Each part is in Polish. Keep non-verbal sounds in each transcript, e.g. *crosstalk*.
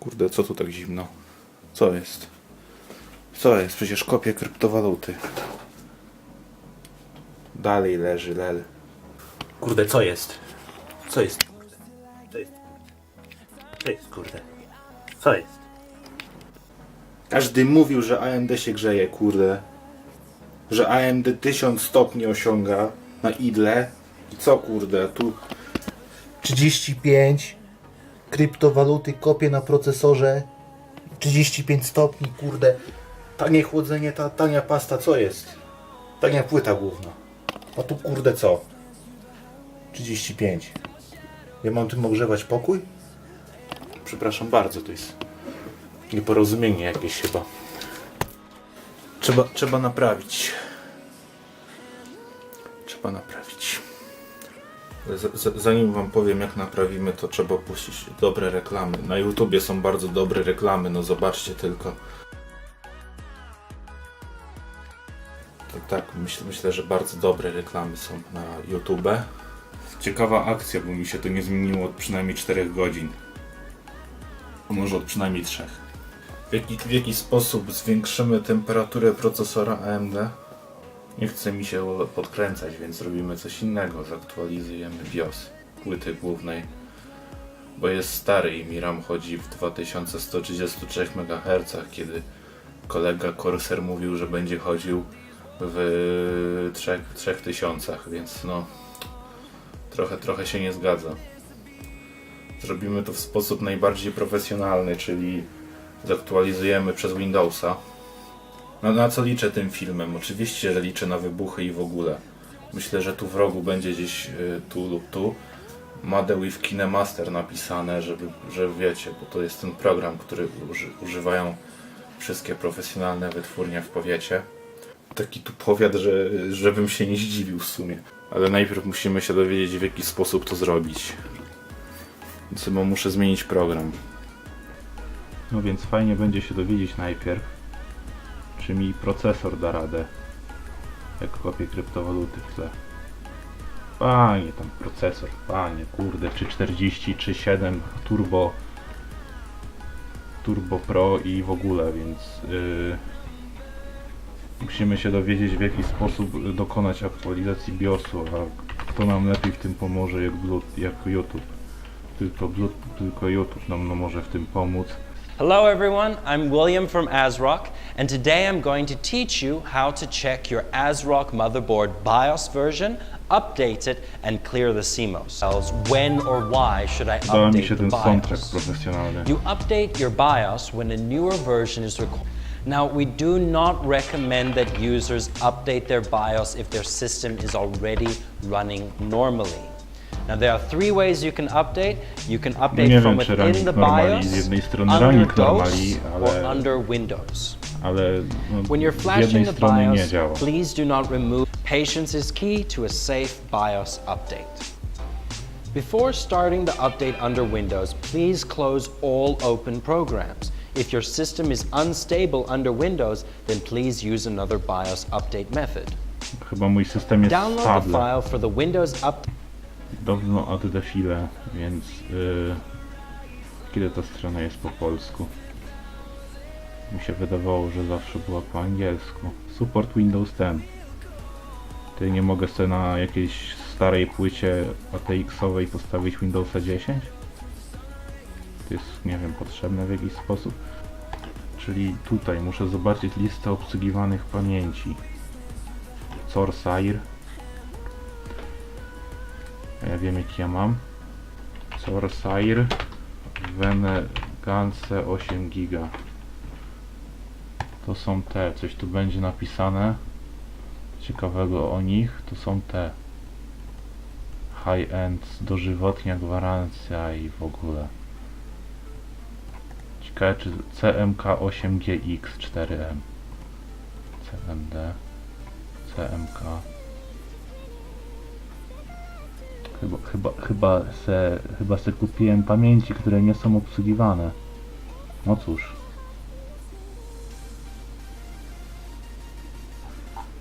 Kurde, co tu tak zimno? Co jest? Co jest? Przecież kopię kryptowaluty. Dalej leży lel. Kurde, co jest? Co jest? Co jest? Co jest, kurde? Co jest? Każdy mówił, że AMD się grzeje, kurde. Że AMD 1000 stopni osiąga na idle. I co, kurde, tu 35 kryptowaluty kopie na procesorze 35 stopni, kurde. Tanie chłodzenie, ta tania pasta, co jest? Tania płyta główna. A tu kurde co? 35. Ja mam tym ogrzewać pokój? Przepraszam bardzo, to jest nieporozumienie jakieś chyba. Trzeba, trzeba naprawić. Trzeba naprawić. Z, zanim wam powiem jak naprawimy, to trzeba puścić dobre reklamy. Na YouTubie są bardzo dobre reklamy, no zobaczcie tylko. Tak, tak myślę, myślę, że bardzo dobre reklamy są na YouTube. Ciekawa akcja, bo mi się to nie zmieniło od przynajmniej 4 godzin. Może od przynajmniej 3. W jaki, w jaki sposób zwiększymy temperaturę procesora AMD? Nie chce mi się podkręcać, więc robimy coś innego. Zaktualizujemy BIOS płyty głównej, bo jest stary i mi RAM chodzi w 2133 MHz, kiedy kolega Corsair mówił, że będzie chodził w 3, 3000, więc no trochę, trochę się nie zgadza. Zrobimy to w sposób najbardziej profesjonalny, czyli zaktualizujemy przez Windowsa. No na co liczę tym filmem? Oczywiście, że liczę na wybuchy i w ogóle. Myślę, że tu w rogu będzie gdzieś y, tu lub tu Made with KineMaster napisane, żeby, że wiecie, bo to jest ten program, który uży, używają wszystkie profesjonalne wytwórnie w powiecie. Taki tu powiat, że, żebym się nie zdziwił w sumie. Ale najpierw musimy się dowiedzieć, w jaki sposób to zrobić. Więc chyba muszę zmienić program. No więc fajnie będzie się dowiedzieć najpierw, czy mi procesor da radę, jak kopię kryptowaluty w tle. Panie, tam procesor, panie, kurde, czy 40, czy 7 Turbo, Turbo Pro i w ogóle, więc yy, musimy się dowiedzieć w jaki sposób dokonać aktualizacji BIOSu, a kto nam lepiej w tym pomoże jak, jak YouTube. Tylko, tylko YouTube nam no, może w tym pomóc. Hello everyone, I'm William from ASRock, and today I'm going to teach you how to check your ASRock motherboard BIOS version, update it, and clear the CMOS. When or why should I update the BIOS? You update your BIOS when a newer version is required. Now, we do not recommend that users update their BIOS if their system is already running normally. Now, there are three ways you can update. You can update nie from wiem, czy within ranik the normali, BIOS, z jednej strony under ranik DOS, normali, or ale, under Windows. ale When you're z flashing the strony nie BIOS, działa. please do not remove. Patience is key to a safe BIOS update. Before starting the update under Windows, please close all open programs. If your system is unstable under Windows, then please use another BIOS update method. Chyba mój system jest Download the stable. file for the Windows update. Dawno od defile, więc yy, kiedy ta strona jest po polsku? Mi się wydawało, że zawsze była po angielsku. Support Windows 10. Ty nie mogę sobie na jakiejś starej płycie ATX-owej postawić Windowsa 10? To jest, nie wiem, potrzebne w jakiś sposób. Czyli tutaj muszę zobaczyć listę obsługiwanych pamięci. Corsair. Ja wiem jaki ja mam. Corsair Vengeance 8 giga. To są te, coś tu będzie napisane ciekawego o nich, to są te high-end, dożywotnia gwarancja i w ogóle. Ciekawe czy CMK 8GX 4M CMD CMK Chyba, chyba, chyba, se, chyba se kupiłem pamięci, które nie są obsługiwane. No cóż.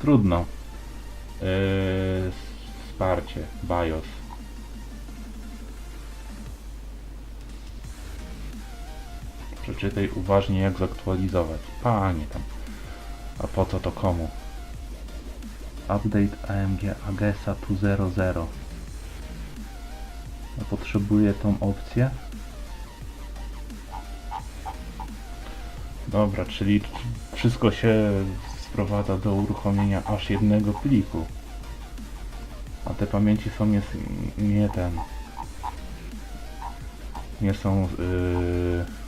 Trudno. Yy, wsparcie, BIOS. Przeczytaj uważnie jak zaktualizować. Panie tam. A po co to komu? Update AMG Agesa 2.0.0 Ja potrzebuję tą opcję. Dobra, czyli wszystko się sprowadza do uruchomienia aż jednego pliku. A te pamięci są nie, nie ten. Nie są. Yy,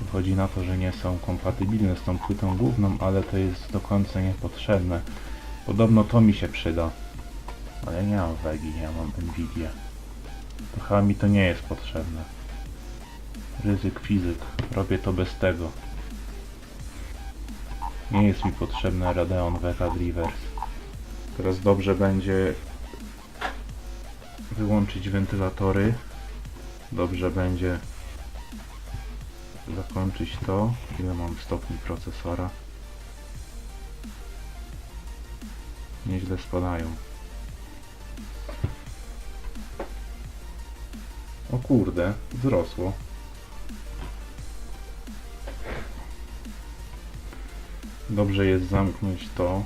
wychodzi na to, że nie są kompatybilne z tą płytą główną, ale to jest do końca niepotrzebne. Podobno to mi się przyda. Ale ja nie mam Wegi, ja mam Nvidia. To chyba mi to nie jest potrzebne. Ryzyk fizyk. Robię to bez tego. Nie jest mi potrzebny Radeon Vega Drivers. Teraz dobrze będzie wyłączyć wentylatory. Dobrze będzie zakończyć to. Ile mam stopni procesora? Nieźle spadają. O kurde, wzrosło. Dobrze jest zamknąć to.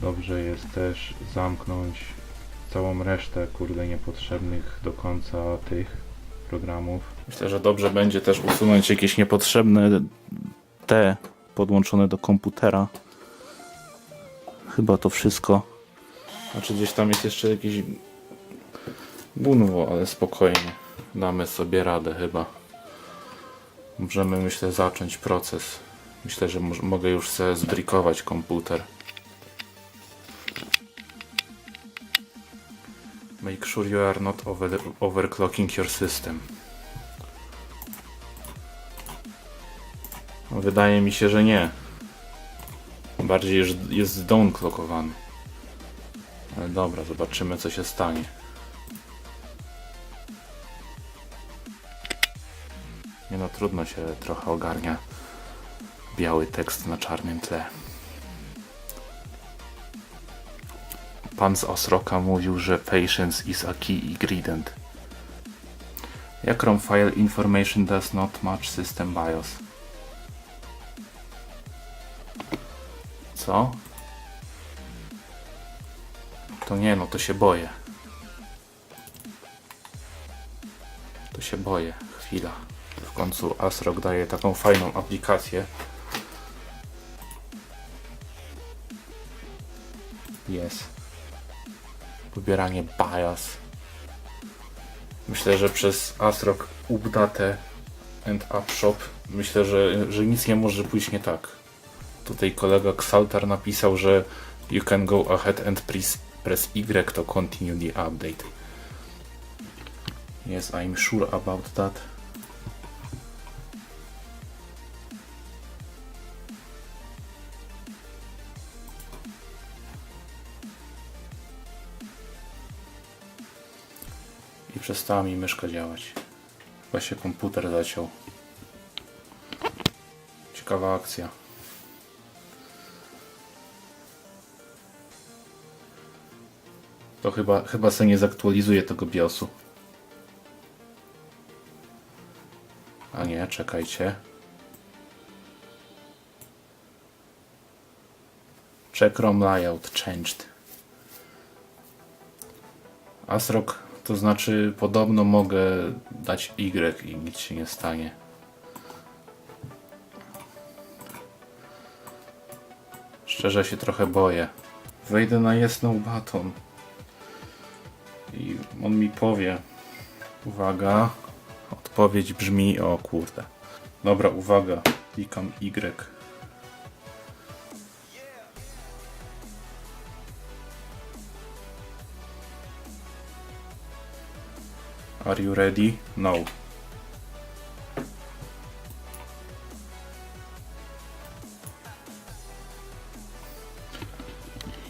Dobrze jest też zamknąć całą resztę, kurde, niepotrzebnych do końca tych programów. Myślę, że dobrze będzie też usunąć jakieś niepotrzebne te podłączone do komputera. Chyba to wszystko. Znaczy gdzieś tam jest jeszcze jakieś gunwo, ale spokojnie. Damy sobie radę chyba. Możemy myślę zacząć proces. Myślę, że mogę już sobie zbrikować komputer. Make sure you are not over overclocking your system. Wydaje mi się, że nie. Bardziej jest downclockowany. Ale dobra, zobaczymy co się stanie. Trudno się trochę ogarnia biały tekst na czarnym tle. Pan z Osroka mówił, że patience is a key ingredient. Jak ROM file information does not match system BIOS. Co? To nie, no to się boję. To się boję. Chwila. Końcu Asrock daje taką fajną aplikację. Jest. Pobieranie BIOS. Myślę, że przez Asrock Update and Upshop myślę, że, że nic nie może pójść nie tak. Tutaj kolega Xaltar napisał, że you can go ahead and press, press Y to continue the update. Yes, I'm sure about that. Przestała mi myszka działać. Chyba się komputer zaciął. Ciekawa akcja. To chyba, chyba se nie zaktualizuje tego BIOSu. A nie, czekajcie. Check ROM layout changed. Asrock to znaczy podobno mogę dać Y i nic się nie stanie. Szczerze się trochę boję. Wejdę na Yes No Button i on mi powie. Uwaga. Odpowiedź brzmi o kurde. Dobra, uwaga. Klikam Y. Are you ready? No.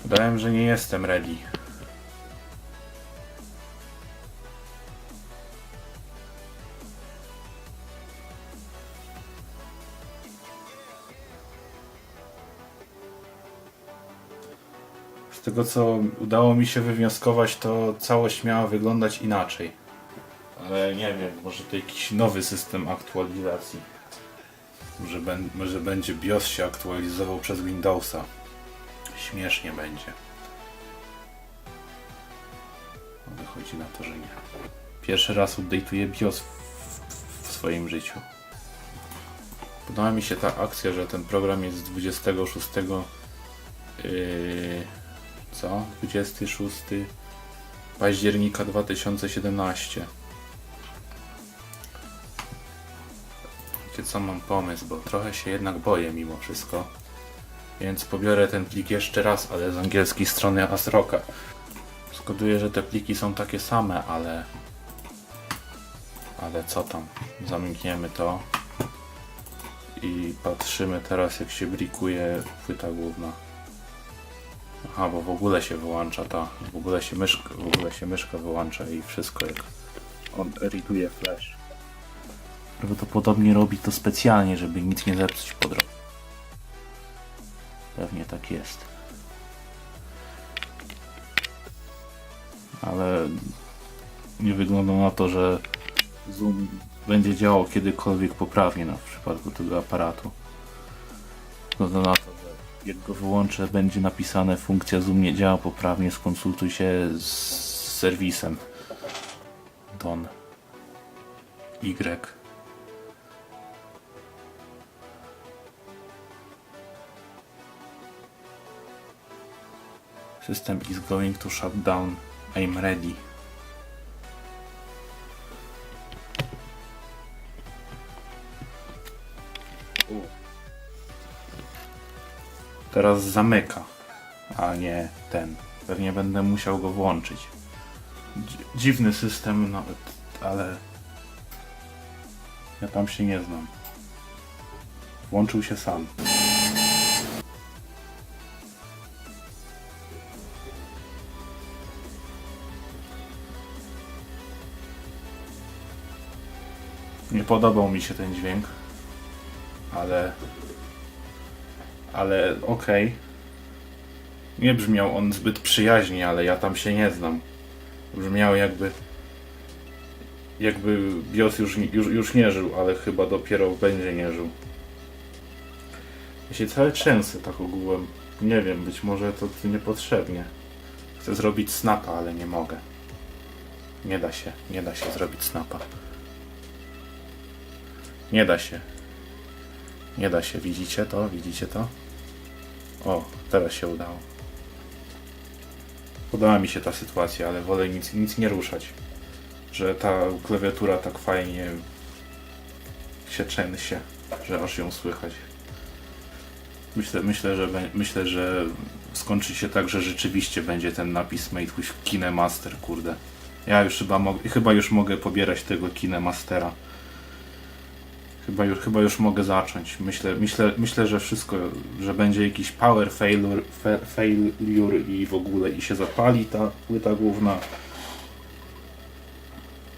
Dałem, że nie jestem ready. Z tego co udało mi się wywnioskować, to całość miała wyglądać inaczej. Ale nie wiem, może to jakiś nowy system aktualizacji. Może, ben, może będzie BIOS się aktualizował przez Windowsa. Śmiesznie będzie. Wychodzi na to, że nie. Pierwszy raz update'uję BIOS w, w, w swoim życiu. Podoba mi się ta akcja, że ten program jest z 26. Yy, co? 26 października 2017. Co, mam pomysł, bo trochę się jednak boję mimo wszystko. Więc pobiorę ten plik jeszcze raz, ale z angielskiej strony Asroka. Zgaduję, że te pliki są takie same, ale... Ale co tam? Zamkniemy to. I patrzymy teraz jak się blikuje płyta główna. Aha, bo w ogóle się wyłącza ta, w ogóle się myszka, w ogóle się myszka wyłącza i wszystko jak on edytuje flash. Prawdopodobnie robi to specjalnie, żeby nic nie zepsuć po drodze. Pewnie tak jest. Ale nie wygląda na to, że Zoom będzie działał kiedykolwiek poprawnie na przypadku tego aparatu. Wygląda na to, że jak go wyłączę, będzie napisane funkcja Zoom nie działa poprawnie, skonsultuj się z serwisem. Don Y. System is going to shut down. I'm ready. Teraz zamyka, a nie ten. Pewnie będę musiał go włączyć. Dzi- Dziwny system nawet, ale ja tam się nie znam. Włączył się sam. Podobał mi się ten dźwięk, ale ale okej. Nie brzmiał on zbyt przyjaźnie, ale ja tam się nie znam. Brzmiał jakby. Jakby BIOS już, już, już nie żył, ale chyba dopiero będzie nie żył. Ja się cały trzęsę tak ogółem. Nie wiem, być może to niepotrzebnie. Chcę zrobić snapa, ale nie mogę. Nie da się, nie da się zrobić snapa. Nie da się. Nie da się, widzicie to? Widzicie to? O, teraz się udało. Podoba mi się ta sytuacja, ale wolę nic, nic nie ruszać. Że ta klawiatura tak fajnie się trzęsie, że aż ją słychać. Myślę, myślę, że, myślę, że skończy się tak, że rzeczywiście będzie ten napis Made with KineMaster, kurde. Ja już chyba, chyba już mogę pobierać tego KineMastera. Chyba już, chyba już mogę zacząć. Myślę, myślę, myślę, że wszystko, że będzie jakiś power failure, fa, failure i w ogóle i się zapali ta płyta główna.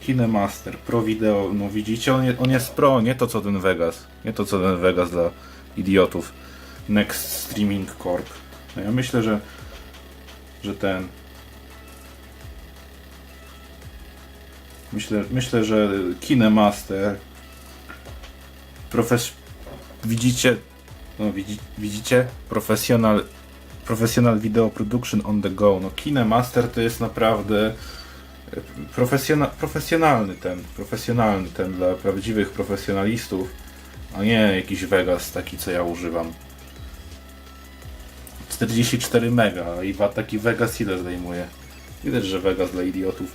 KineMaster, Pro Video, no widzicie, on, je, on jest pro, nie to co ten Vegas. Nie to co ten Vegas dla idiotów. Next Streaming Corp. No ja myślę, że że ten myślę, myślę, że KineMaster profes... Widzicie, no widzi, widzicie? Professional, professional Video Production on the go. No KineMaster to jest naprawdę e, profesjona, profesjonalny ten, profesjonalny ten dla prawdziwych profesjonalistów, a nie jakiś Vegas taki co ja używam. 44 mega i taki Vegas ile zdejmuje? Widać, że Vegas dla idiotów.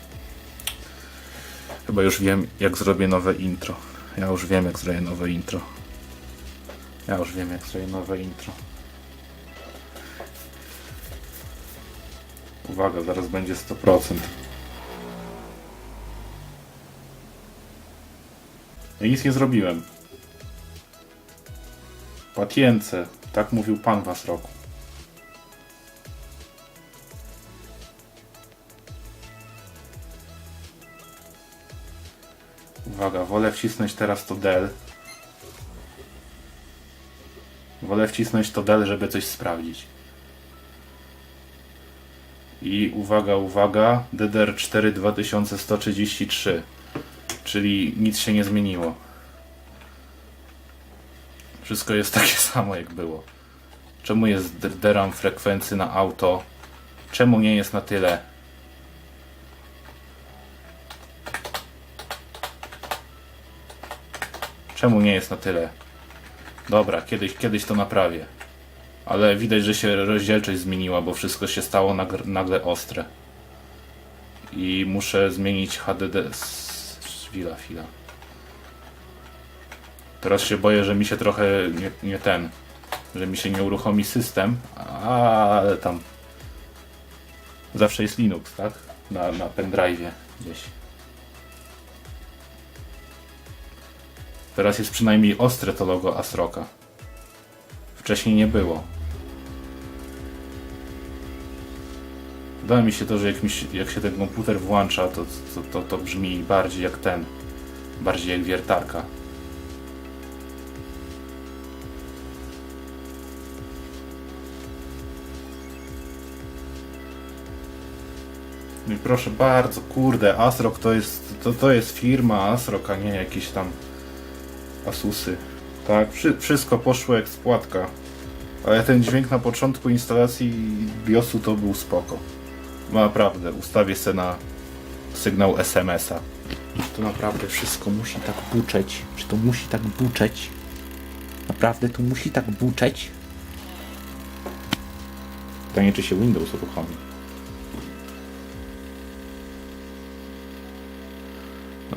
Chyba już wiem jak zrobię nowe intro. Ja już wiem jak zrobię nowe intro. Ja już wiem jak zrobię nowe intro. Uwaga, zaraz będzie 100%. Ja nic nie zrobiłem. Patience, tak mówił pan was roku. Uwaga, wolę wcisnąć teraz to del. Wolę wcisnąć to del, żeby coś sprawdzić. I uwaga, uwaga, DDR4 2133. Czyli nic się nie zmieniło. Wszystko jest takie *laughs* samo jak było. Czemu jest d- deram frekwencji na auto? Czemu nie jest na tyle? Czemu nie jest na tyle? Dobra, kiedyś, kiedyś to naprawię. Ale widać, że się rozdzielczość zmieniła, bo wszystko się stało nagle ostre. I muszę zmienić HDD. Chwila, chwila. Teraz się boję, że mi się trochę nie, nie ten. Że mi się nie uruchomi system, ale tam. Zawsze jest Linux, tak? Na, na pendrive'ie gdzieś. Teraz jest przynajmniej ostre to logo Asroka. Wcześniej nie było. Wydaje mi się to, że jak, mi się, jak się ten komputer włącza, to, to, to, to brzmi bardziej jak ten. Bardziej jak wiertarka. No i proszę bardzo, kurde, Asrock to jest, to, to jest firma Asrock, a nie jakieś tam Asusy. Tak, wszy, wszystko poszło jak spłatka. Ale ten dźwięk na początku instalacji BIOSu to był spoko. Naprawdę, ustawię se na sygnał SMS-a. To naprawdę wszystko musi tak buczeć. Czy to musi tak buczeć? Naprawdę to musi tak buczeć? Pytanie, czy się Windows uruchomi.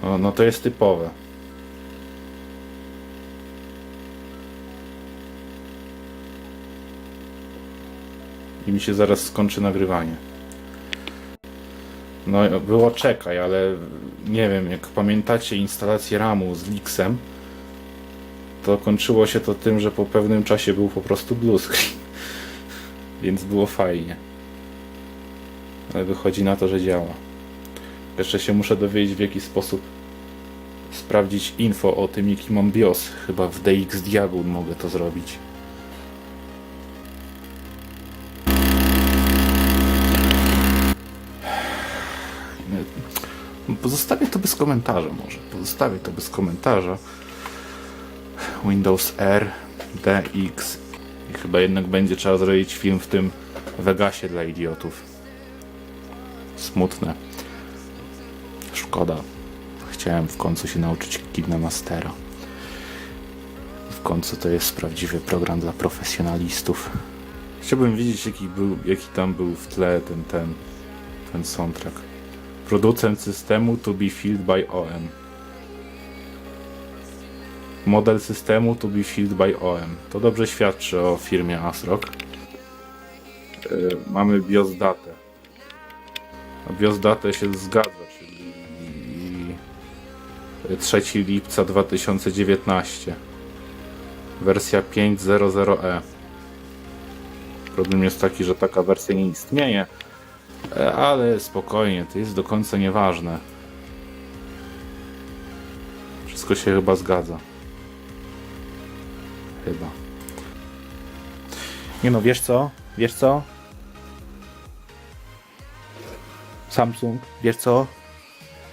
No, no to jest typowe. I mi się zaraz skończy nagrywanie. No było czekaj, ale nie wiem, jak pamiętacie instalację RAMu z Lixem, to kończyło się to tym, że po pewnym czasie był po prostu blue screen. *laughs* Więc było fajnie. Ale wychodzi na to, że działa. Jeszcze się muszę dowiedzieć w jaki sposób sprawdzić info o tym jaki mam BIOS. Chyba w DX Diagon mogę to zrobić. Pozostawię to bez komentarza może. Pozostawię to bez komentarza. Windows R, DX i chyba jednak będzie trzeba zrobić film w tym Vegasie dla idiotów. Smutne. Szkoda. Chciałem w końcu się nauczyć Kidna Mastera. W końcu to jest prawdziwy program dla profesjonalistów. Chciałbym wiedzieć jaki, był, jaki tam był w tle ten, ten, ten soundtrack. Producent systemu to be filled by OM. Model systemu to be filled by OM. To dobrze świadczy o firmie ASRock. Yy, mamy BIOS datę. A BIOS datę się zgadza, czyli 3 lipca 2019. Wersja 5.00e. Problem jest taki, że taka wersja nie istnieje, ale spokojnie, to jest do końca nieważne. Wszystko się chyba zgadza. Chyba. Nie no, wiesz co? Wiesz co? Samsung, wiesz co?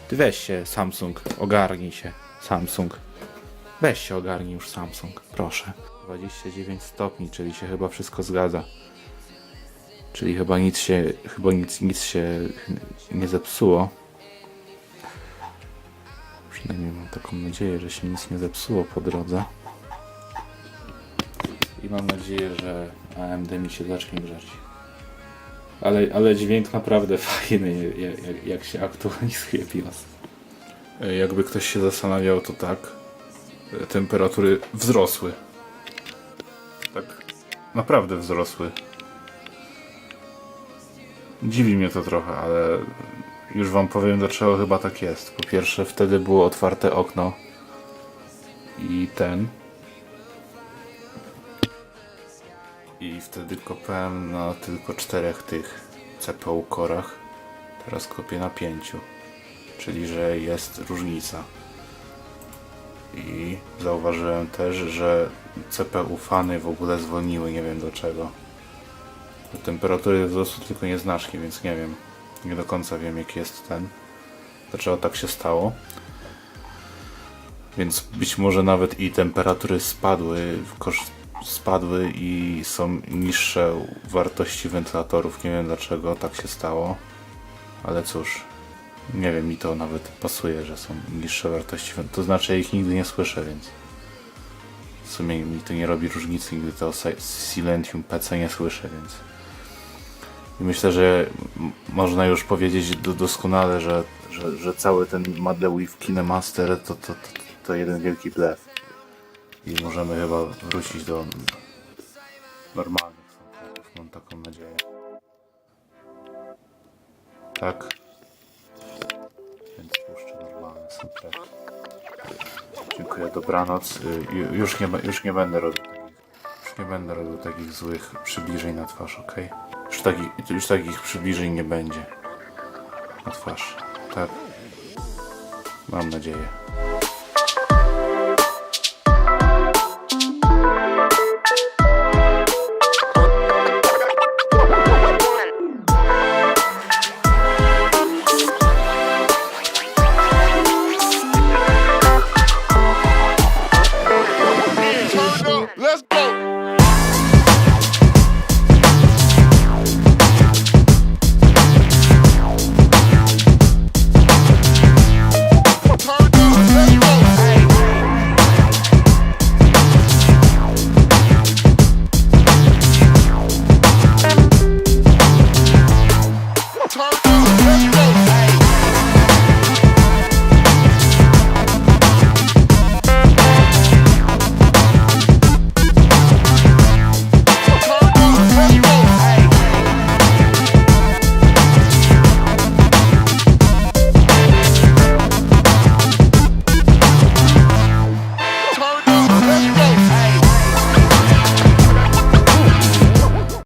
Ty weź się, Samsung, ogarnij się, Samsung. Weź się ogarnij już Samsung, proszę. 29 stopni, czyli się chyba wszystko zgadza. Czyli chyba nic się, chyba nic, nic się nie zepsuło. Przynajmniej mam taką nadzieję, że się nic nie zepsuło po drodze. I mam nadzieję, że AMD mi się zacznie grzać. Ale, ale dźwięk naprawdę *laughs* fajny, jak, jak, się aktualizuje BIOS. Jakby ktoś się zastanawiał, to tak. Temperatury wzrosły. Tak naprawdę wzrosły. Dziwi mnie to trochę, ale już wam powiem dlaczego chyba tak jest. Po pierwsze wtedy było otwarte okno i ten i wtedy kopałem na tylko czterech tych CPU korach. Teraz kopię na pięciu. Czyli że jest różnica. I zauważyłem też, że CPU fany w ogóle zwolniły, nie wiem dlaczego. Temperatury wzrosły tylko nieznacznie, więc nie wiem. Nie do końca wiem jaki jest ten. Dlaczego tak się stało. Więc być może nawet i temperatury spadły, spadły i są niższe wartości wentylatorów. Nie wiem dlaczego tak się stało, ale cóż, nie wiem, mi to nawet pasuje, że są niższe wartości. To znaczy, ja ich nigdy nie słyszę, więc w sumie mi to nie robi różnicy, nigdy to si- Silentium PC nie słyszę, więc. I myślę, że można już powiedzieć do, doskonale, że, że, że cały ten Madleweave Kinemaster to, to, to, to jeden wielki blef. I możemy chyba wrócić do normalnych soundtracków, mam taką nadzieję. Tak. Więc puszczę normalny soundtrack. Dziękuję, dobranoc. Y, ju- Już nie, już nie będę robił takich, już nie będę robił takich złych przybliżeń na twarz, ok? Już, takich, już takich przybliżeń nie będzie na twarz, tak? Mam nadzieję.